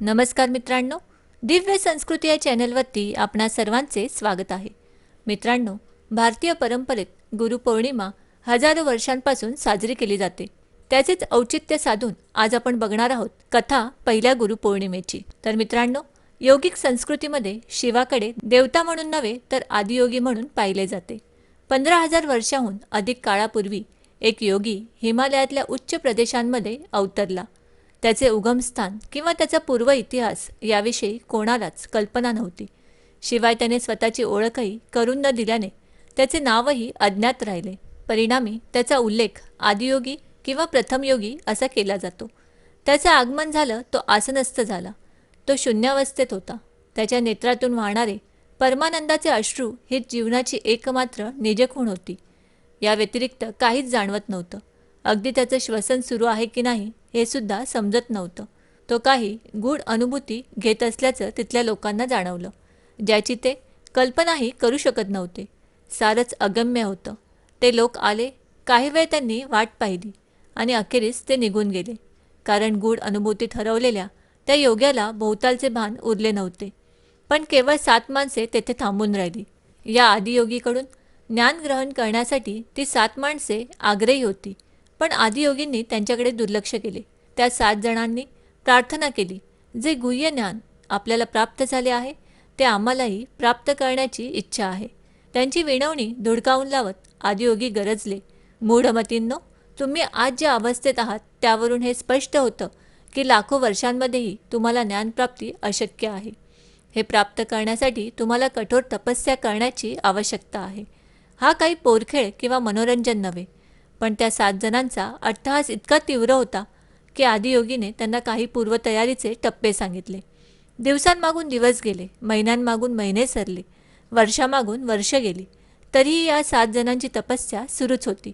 नमस्कार मित्रांनो दिव्य संस्कृती या चॅनलवरती आपणा सर्वांचे स्वागत आहे. मित्रांनो भारतीय परंपरेत गुरुपौर्णिमा हजारो वर्षांपासून साजरी केली जाते. त्याचेच औचित्य साधून आज आपण बघणार आहोत कथा पहिल्या गुरुपौर्णिमेची तर मित्रांनो योगिक संस्कृतीमध्ये शिवाकडे देवता म्हणून नव्हे तर आदियोगी म्हणून पाहिले जाते. पंधरा हजार वर्षाहून अधिक काळापूर्वी एक योगी हिमालयातल्या उच्च प्रदेशांमध्ये अवतरला. त्याचे उगमस्थान किंवा त्याचा पूर्व इतिहास याविषयी कोणालाच कल्पना नव्हती. शिवाय त्याने स्वतःची ओळखही करून न दिल्याने त्याचे नावही अज्ञात राहिले. परिणामी त्याचा उल्लेख आदियोगी किंवा प्रथमयोगी असा केला जातो. त्याचं आगमन झालं तो आसनस्थ झाला. तो शून्यावस्थेत होता. त्याच्या नेत्रातून वाहणारे परमानंदाचे अश्रू ही जीवनाची एकमात्र निजखूण होती. या व्यतिरिक्त काहीच जाणवत नव्हतं. अगदी त्याचं श्वसन सुरू आहे की नाही हे सुद्धा समजत नव्हतं. तो काही गूढ अनुभूती घेत असल्याचं तिथल्या लोकांना जाणवलं ज्याची ते कल्पनाही करू शकत नव्हते. सारंच अगम्य होतं. ते लोक आले काही वेळ त्यांनी वाट पाहिली आणि अखेरीस ते निघून गेले. कारण गूढ अनुभूती ठरवलेल्या त्या योग्याला भोवतालचे भान उरले नव्हते. पण केवळ सात माणसे तेथे थांबून राहिली. या आदियोगीकडून ज्ञान ग्रहण करण्यासाठी ती सात माणसे आग्रही होती. पण आदियोगींनी त्यांच्याकडे दुर्लक्ष केले. त्या सात जणांनी प्रार्थना केली जे गुह्य ज्ञान आपल्याला प्राप्त झाले आहे ते आम्हालाही प्राप्त करण्याची इच्छा आहे. त्यांची विनवणी धुडकावून लावत आदियोगी गरजले मूढमतींनो तुम्ही आज ज्या अवस्थेत आहात त्यावरून हे स्पष्ट होतं की लाखो वर्षांमध्येही तुम्हाला ज्ञानप्राप्ती अशक्य आहे. हे प्राप्त करण्यासाठी तुम्हाला कठोर तपस्या करण्याची आवश्यकता आहे. हा काही पोरखेळ किंवा मनोरंजन नव्हे. पण त्या सात जणांचा अट्टहास इतका तीव्र होता की आदियोगीने त्यांना काही पूर्वतयारीचे टप्पे सांगितले. दिवसांमागून दिवस गेले महिन्यांमागून महिने सरले वर्षामागून वर्ष गेली. तरीही या सात जणांची तपस्या सुरूच होती.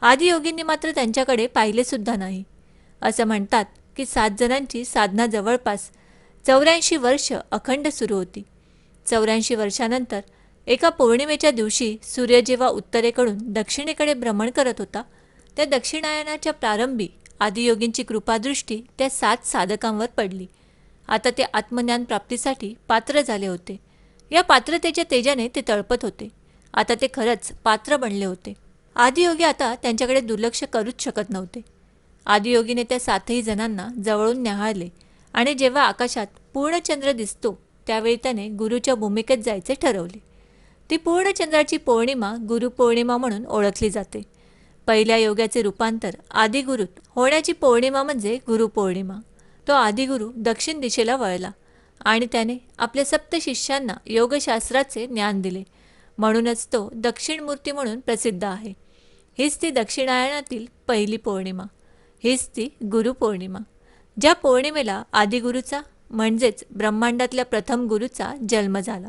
आदियोगींनी मात्र त्यांच्याकडे पाहिलेसुद्धा नाही. असं म्हणतात की सात जणांची साधना जवळपास चौऱ्याऐंशी वर्ष अखंड सुरू होती. चौऱ्याऐंशी वर्षानंतर एका पौर्णिमेच्या दिवशी सूर्य जेव्हा उत्तरेकडून दक्षिणेकडे भ्रमण करत होता त्या दक्षिणायनाच्या प्रारंभी आदियोगींची कृपादृष्टी त्या सात साधकांवर पडली. आता ते आत्मज्ञान प्राप्तीसाठी पात्र झाले होते. या पात्रतेच्या तेजाने ते तळपत होते. आता ते खरंच पात्र बनले होते. आदियोगी आता त्यांच्याकडे दुर्लक्ष करूच शकत नव्हते. आदियोगीने त्या सातही जणांना जवळून न्याहाळले आणि जेव्हा आकाशात पूर्णचंद्र दिसतो त्यावेळी त्याने गुरुच्या भूमिकेत जायचे ठरवले. ती पूर्णचंद्राची पौर्णिमा गुरुपौर्णिमा म्हणून ओळखली जाते. पहिल्या योगाचे रूपांतर आदिगुरूत होण्याची पौर्णिमा म्हणजे गुरुपौर्णिमा तो आदिगुरू दक्षिण दिशेला वळला आणि त्याने आपल्या सप्त शिष्यांना योगशास्त्राचे ज्ञान दिले. म्हणूनच तो दक्षिणमूर्ती म्हणून प्रसिद्ध आहे. हीच ती दक्षिणायनातील पहिली पौर्णिमा. हीच ती गुरुपौर्णिमा ज्या पौर्णिमेला आदिगुरूचा म्हणजेच ब्रह्मांडातल्या प्रथम गुरूचा जन्म झाला.